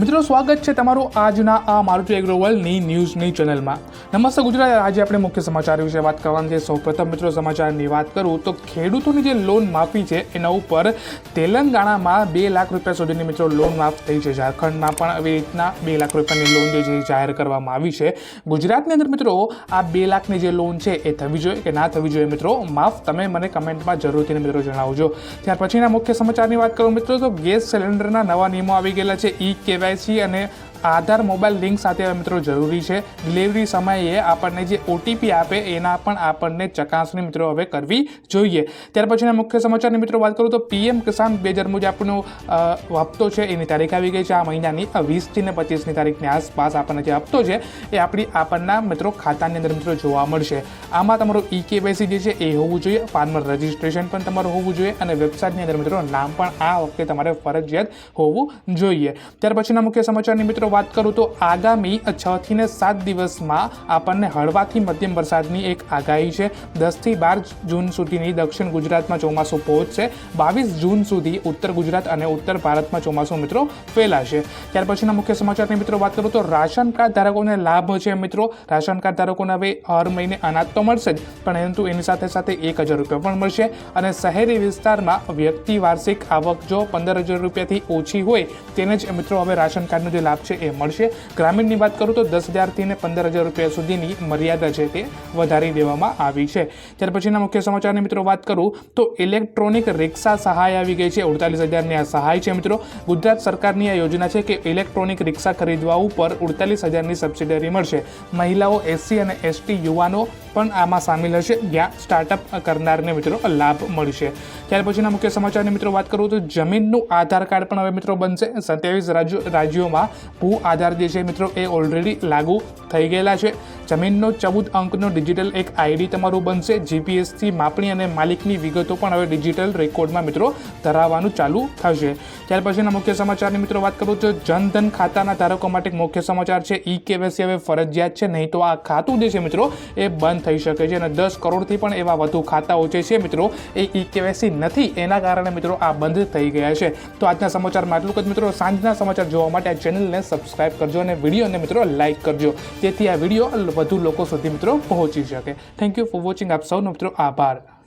મિત્રો, સ્વાગત છે તમારું આજના આ મારુતિ એગ્રોવલની ન્યૂઝની ચેનલમાં. નમસ્તે ગુજરાત. આજે આપણે મુખ્ય સમાચાર વિશે વાત કરવાની છે. સૌપ્રથમ મિત્રો, સમાચારની વાત કરું તો ખેડૂતોની જે લોન માફી છે, એના ઉપર તેલંગાણામાં બે લાખ રૂપિયા સુધીની મિત્રો લોન માફ થઈ છે. ઝારખંડમાં પણ આવી રીતના બે લાખ રૂપિયાની લોન જે જાહેર કરવામાં આવી છે. ગુજરાતની અંદર મિત્રો, આ બે લાખની જે લોન છે એ થવી જોઈએ કે ના થવી જોઈએ મિત્રો? માફ તમે મને કમેન્ટમાં જરૂરથી મિત્રો જણાવજો. ત્યાર પછીના મુખ્ય સમાચારની વાત કરું મિત્રો, તો ગેસ સિલિન્ડરના નવા નિયમો આવી ગયેલા છે. ઈ કેવાયસી અને આધાર મોબાઈલ લિંક સાથે મિત્રો, જરૂરી છે. ડિલિવરી સમયે આપણને જે ઓટીપી આપે, એના પણ આપણને ચકાસણી મિત્રો હવે કરવી જોઈએ. ત્યાર પછીના મુખ્ય સમાચારની મિત્રો વાત કરું તો પીએમ કિસાન બે હજાર મુજબ આપણો હપ્તો છે, એની તારીખ આવી ગઈ છે. આ મહિનાની વીસથી ને પચીસની તારીખની આસપાસ આપણને જે હપ્તો છે, એ આપણી આપણના મિત્રો ખાતાની અંદર મિત્રો જોવા મળશે. આમાં તમારું ઈ કેવાયસી જે છે, એ હોવું જોઈએ. ફાર્મર રજિસ્ટ્રેશન પણ તમારું હોવું જોઈએ અને વેબસાઇટની અંદર મિત્રો નામ પણ આ વખતે તમારે ફરજિયાત હોવું જોઈએ. ત્યાર પછીના મુખ્ય સમાચારની મિત્રો વાત કરું તો આગામી છ થી ને સાત દિવસમાં આપણને હળવાથી મધ્યમ વરસાદની એક આગાહી છે. દસથી બાર જૂન સુધીની દક્ષિણ ગુજરાતમાં ચોમાસું પહોંચશે. બાવીસ જૂન સુધી ઉત્તર ગુજરાત અને ઉત્તર ભારતમાં ચોમાસું મિત્રો ફેલાશે. ત્યાર પછીના મુખ્ય સમાચારની મિત્રો વાત કરું તો રાશન કાર્ડ ધારકોને લાભ છે મિત્રો. રાશન કાર્ડ ધારકોને હવે હર મહિને અનાજ તો મળશે જ પરંતુ એની સાથે સાથે એક હજાર રૂપિયા પણ મળશે અને શહેરી વિસ્તારમાં વ્યક્તિ વાર્ષિક આવક જો પંદર હજાર રૂપિયાથી ઓછી હોય, તેને જ મિત્રો હવે રાશન કાર્ડનો જે લાભ છે એ મળશે. ગ્રામીણની વાત કરું તો દસ હજારથી ને પંદર હજાર રૂપિયા સુધીની મર્યાદા છે તે વધારી દેવામાં આવી છે. ત્યાર પછીના મુખ્ય સમાચારની મિત્રો વાત કરું તો ઇલેક્ટ્રોનિક રિક્ષા સહાય આવી ગઈ છે. ઉડતાલીસ હજારની આ સહાય છે મિત્રો. ગુજરાત સરકારની આ યોજના છે કે ઇલેક્ટ્રોનિક રિક્ષા ખરીદવા ઉપર ઉડતાલીસ હજારની સબસિડરી મળશે. મહિલાઓ એસસી અને એસટી યુવાનો પણ આમાં સામેલ હશે. જ્યાં સ્ટાર્ટઅપ કરનારને મિત્રો લાભ મળશે. ત્યાર પછીના મુખ્ય સમાચારની મિત્રો વાત કરું તો જમીનનું આધાર કાર્ડ પણ હવે મિત્રો બનશે. સત્યાવીસ રાજ્યો, રાજ્યોમાં ભૂ આધાર જે છે મિત્રો એ ઓલરેડી લાગુ થઈ ગયેલા છે. જમીનનો ચૌદ અંકનો ડિજિટલ એક આઈડી તમારું બનશે. જીપીએસથી માપણી અને માલિકની વિગતો પણ હવે ડિજિટલ રેકોર્ડમાં મિત્રો ધરાવવાનું ચાલુ થશે. ત્યાર પછીના મુખ્ય સમાચારની મિત્રો વાત કરું તો જનધન ખાતાના ધારકો માટે મુખ્ય સમાચાર છે. ઈ કેવાયસી હવે ફરજિયાત છે. નહીં તો આ ખાતું જે છે મિત્રો એ બંધ થઈ શકે છે અને દસ કરોડથી પણ એવા વધુ ખાતાઓ જે છે મિત્રો. એ ઈ કેવાયસી નથી. એના કારણે મિત્રો આ બંધ થઈ ગયા છે. તો આજના સમાચારમાં આટલું જ મિત્રો. સાંજના સમાચાર જોવા માટે આ ચેનલને સબસ્ક્રાઇબ કરજો અને વિડીયોને મિત્રો લાઇક કરજો. જેથી આ વીડિયો વધુ લોકો સુધી મિત્રો પહોંચી શકે. થેન્ક યુ ફોર વોચિંગ આપ સૌનો મિત્રો આભાર.